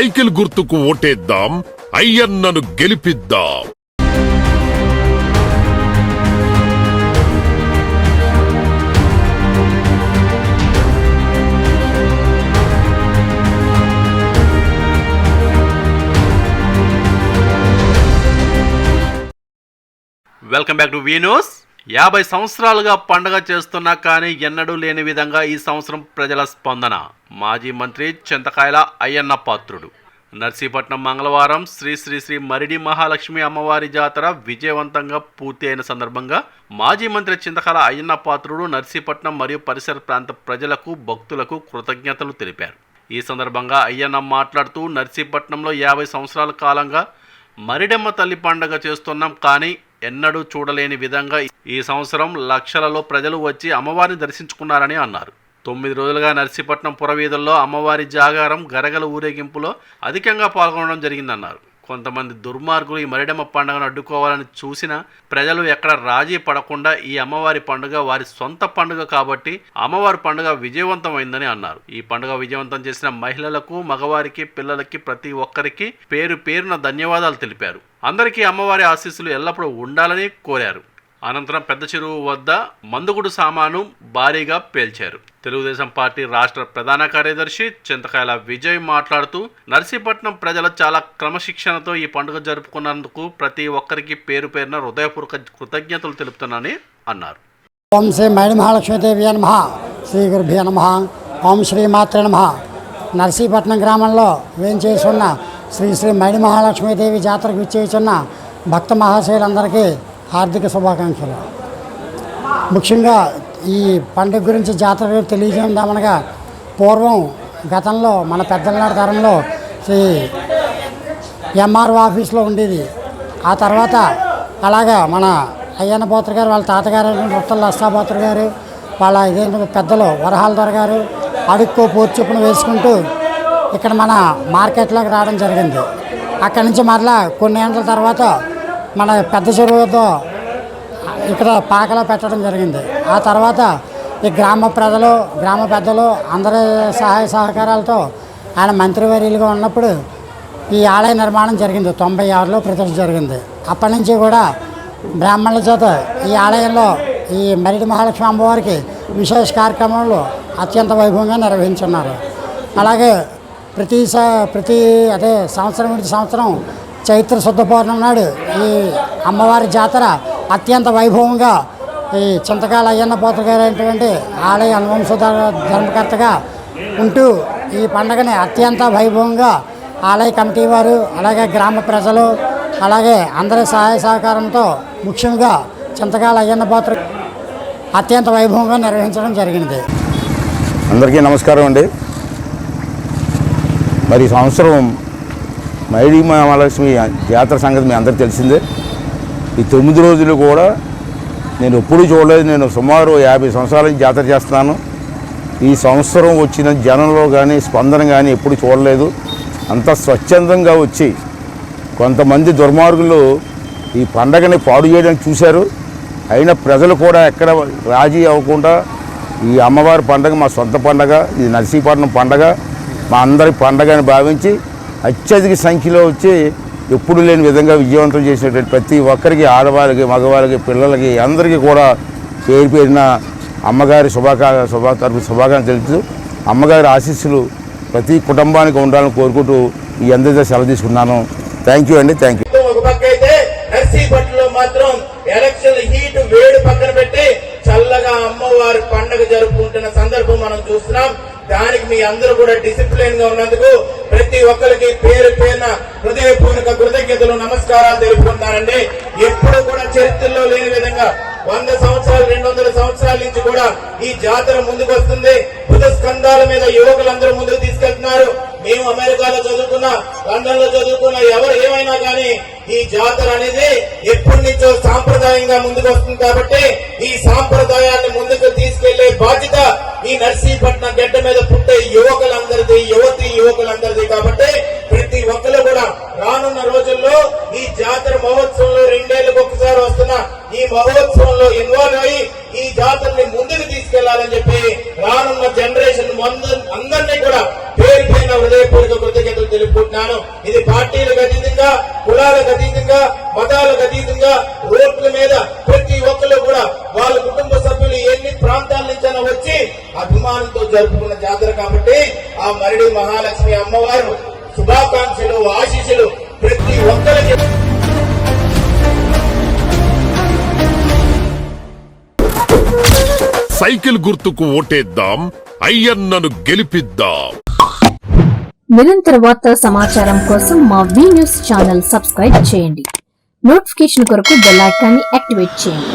Cycle గుర్తుకు ఓటేద్దాం అయ్యన్నను గెలిపిద్దాం. వెల్కమ్ బ్యాక్ టు వీనోస్ యాభై సంవత్సరాలుగా పండగ చేస్తున్నా కానీ ఎన్నడూ లేని విధంగా ఈ సంవత్సరం ప్రజల స్పందన. మాజీ మంత్రి చింతకాయల అయ్యన్న పాత్రుడు. నర్సీపట్నం మంగళవారం శ్రీ శ్రీ శ్రీ మరిడి మహాలక్ష్మి అమ్మవారి జాతర విజయవంతంగా పూర్తి అయిన సందర్భంగా మాజీ మంత్రి చింతకాల అయ్యన్న పాత్రుడు నర్సీపట్నం మరియు పరిసర ప్రాంత ప్రజలకు భక్తులకు కృతజ్ఞతలు తెలిపారు. ఈ సందర్భంగా అయ్యన్న మాట్లాడుతూ నర్సీపట్నంలో యాభై సంవత్సరాల కాలంగా మరిడమ్మ తల్లి పండగ చేస్తున్నాం కానీ ఎన్నడూ చూడలేని విధంగా ఈ సంవత్సరం లక్షలలో ప్రజలు వచ్చి అమ్మవారిని దర్శించుకున్నారని అన్నారు. తొమ్మిది రోజులుగా నర్సీపట్నం పురవీధుల్లో అమ్మవారి జాగారం గరగల ఊరేగింపులో అధికంగా పాల్గొనడం జరిగిందన్నారు. కొంతమంది దుర్మార్గులు ఈ మరిడమ్మ పండుగను అడ్డుకోవాలని చూసిన ప్రజలు ఎక్కడ రాజీ పడకుండా ఈ అమ్మవారి పండుగ వారి సొంత పండుగ కాబట్టి అమ్మవారి పండుగ విజయవంతమైందని అన్నారు. ఈ పండుగ విజయవంతం చేసిన మహిళలకు మగవారికి పిల్లలకి ప్రతి ఒక్కరికి పేరు పేరున ధన్యవాదాలు తెలిపారు. అందరికీ అమ్మవారి ఆశీస్సులు ఎల్లప్పుడూ ఉండాలని కోరారు. అనంతరం పెద్ద చెరువు వద్ద మందుగుడు సామాను భారీగా పేల్చారు. తెలుగుదేశం పార్టీ రాష్ట్ర ప్రధాన కార్యదర్శి చింతకాయల విజయ్ మాట్లాడుతూ నర్సీపట్నం ప్రజలు చాలా క్రమశిక్షణతో ఈ పండుగ జరుపుకున్నందుకు ప్రతి ఒక్కరికి పేరు పేరున హృదయపూర్వక కృతజ్ఞతలు తెలుపుతున్నానని అన్నారు. ఓం శ్రీ మైడి మహాలక్ష్మీదేవి నమ శ్రీ గురుభ్య నమ ఓం శ్రీ మాత్రే నమ. నర్సీపట్నం గ్రామంలో వేంచేసి ఉన్న శ్రీ శ్రీ మైడి మహాలక్ష్మీదేవి జాతరకు విచ్చేస్తున్న భక్త మహాశయులందరికీ హార్దిక శుభాకాంక్షలు. ముఖ్యంగా ఈ పండుగ గురించి జాతర గురించి తెలియజేద్దామనగా పూర్వం గతంలో మన పెద్దలనాటి తరంలో శ్రీ ఎంఆర్ఓ ఆఫీస్లో ఉండేది. ఆ తర్వాత అలాగా మన అయ్యన్న పోత్ర గారు వాళ్ళ తాతగారు రొట్టల లస్తాపోత్ర గారు వాళ్ళ ఇదేంటి పెద్దలు వరహాల దొర గారు అడుక్కో పోర్చు వేసుకుంటూ ఇక్కడ మన మార్కెట్లోకి రావడం జరిగింది. అక్కడి నుంచి మరలా కొన్ని ఏళ్ళ తర్వాత మన పెద్ద చెరువుతో ఇక్కడ పాకలో పెట్టడం జరిగింది. ఆ తర్వాత ఈ గ్రామ ప్రజలు గ్రామ పెద్దలు అందరి సహాయ సహకారాలతో ఆయన మంత్రివర్యులుగా ఉన్నప్పుడు ఈ ఆలయ నిర్మాణం జరిగింది. తొంభై ఆరులో ప్రతిష్ఠ జరిగింది. అప్పటి నుంచి కూడా బ్రాహ్మణుల చేత ఈ ఆలయంలో ఈ మరిడి మహాలక్ష్మి అమ్మవారికి విశేష కార్యక్రమంలో అత్యంత వైభవంగా నిర్వహించున్నారు. అలాగే ప్రతి ప్రతి అదే సంవత్సరం నుంచి సంవత్సరం చైత్ర శుద్ధ పౌర్ణమి నాడు ఈ అమ్మవారి జాతర అత్యంత వైభవంగా ఈ చింతకాల అయ్యన్న పోత గారు అయినటువంటి ఆలయ అనువంశ ధర్మకర్తగా ఉంటూ ఈ పండగని అత్యంత వైభవంగా ఆలయ కమిటీ వారు అలాగే గ్రామ ప్రజలు అలాగే అందరి సహాయ సహకారంతో ముఖ్యంగా చింతకాల అయ్యన్న పోతలు అత్యంత వైభవంగా నిర్వహించడం జరిగింది అందరికీ నమస్కారం అండి. మరి సంవత్సరం మైడి మహాలక్ష్మి జాతర సంగతి మీ అందరికీ తెలిసిందే. ఈ తొమ్మిది రోజులు కూడా నేను ఎప్పుడూ చూడలేదు. నేను సుమారు యాభై సంవత్సరాల నుంచి జాతర చేస్తున్నాను. ఈ సంవత్సరం వచ్చిన జనంలో కానీ స్పందన కానీ ఎప్పుడు చూడలేదు. అంత స్వచ్ఛందంగా వచ్చి కొంతమంది దుర్మార్గులు ఈ పండగని పాడు చేయడానికి చూశారు. అయినా ప్రజలు కూడా ఎక్కడ రాజీ అవ్వకుండా ఈ అమ్మవారి పండగ మా సొంత పండగ ఇది నర్సీపట్నం పండగ. మా అందరి పండగ అని భావించి అత్యధిక సంఖ్యలో వచ్చి ఎప్పుడు లేని విధంగా విజయవంతం చేసినటువంటి ప్రతి ఒక్కరికి ఆడవాళ్ళకి మగవాళ్ళకి పిల్లలకి అందరికీ కూడా పేరు పేరిన అమ్మగారి శుభాకా శుభా తరపు శుభాకాంక్షలు తెలుపుతూ అమ్మగారి ఆశీస్సులు ప్రతి కుటుంబానికి ఉండాలని కోరుకుంటూ ఈ అందరితో సెలవు తీసుకున్నాను. థ్యాంక్ యూ అండి థ్యాంక్ యూ ఒక పక్క అయితే నర్సీపట్నంలో మాత్రం ఎలక్షన్ హీట్ వేడి పక్కన పెట్టి చల్లగా అమ్మవారి పండగ జరుపుకుంటున్న సందర్భం మనం చూస్తున్నాం. దానికి మీ అందరూ కూడా డిసిప్లిన్గా ఉన్నందుకు ప్రతి ఒక్కరికి పేరు పేరున హృదయపూర్వక కృతజ్ఞతలు నమస్కారాలు తెలుపుకుంటారండి ఎప్పుడు కూడా చరిత్రలో లేని విధంగా వంద సంవత్సరాలు రెండు వందల సంవత్సరాల నుంచి కూడా ఈ జాతర ముందుకు వస్తుంది వివిధ స్కంధాల మీద యువకులందరూ ముందుకు తీసుకెళ్తున్నారు. మేము అమెరికాలో చదువుకున్న. లండన్లో చదువుకున్న ఎవరు ఏమైనా కానీ ఈ జాతర అనేది ఎప్పటి నుంచో సాంప్రదాయంగా ముందుకు వస్తుంది కాబట్టి ఈ సాంప్రదాయాన్ని ముందుకు తీసుకెళ్ళే బాధ్యత ఈ నర్సీపట్నం గడ్డ మీద పుట్టే యువకులందరిది యువతి యువకులందరిది కాబట్టి ప్రతి ఒక్కరు కూడా రానున్న రోజుల్లో ఈ జాతర మహోత్సవంలో రెండేళ్ళకు ఒకసారి వస్తున్న ఈ మహోత్సవంలో ఇన్వాల్వ్ అయ్యి ఈ జాతరని ముందుకు తీసుకు చెప్పి రానున్న జనరేషన్ అందరినీ కూడా పేరు పైన హృదయపూర్వక కృతజ్ఞతలు తెలుపుకుంటున్నాను. ఇది పార్టీలకు అతీతంగా కులాలకు అతీతంగా మతాలకు అతీతంగా రోడ్ల మీద ప్రతి ఒక్కరు కూడా వాళ్ళ కుటుంబ సభ్యులు ఎన్ని ప్రాంతాల నుంచైనా వచ్చి అభిమానంతో జరుపుకున్న జాతర కాబట్టి ఆ మరిడి మహాలక్ష్మి అమ్మవారు శుభాకాంక్షలు ఆశీస్సులు సైకిల్ గుర్తుకు ఓటేద్దాం అయ్యన్నను గెలిపిద్దాం. నిరంతర వార్తా సమాచారం కోసం మా వి న్యూస్ ఛానల్ సబ్స్క్రైబ్ చేయండి. నోటిఫికేషన్ కొరకు బెల్ ఐకాన్ని యాక్టివేట్ చేయండి.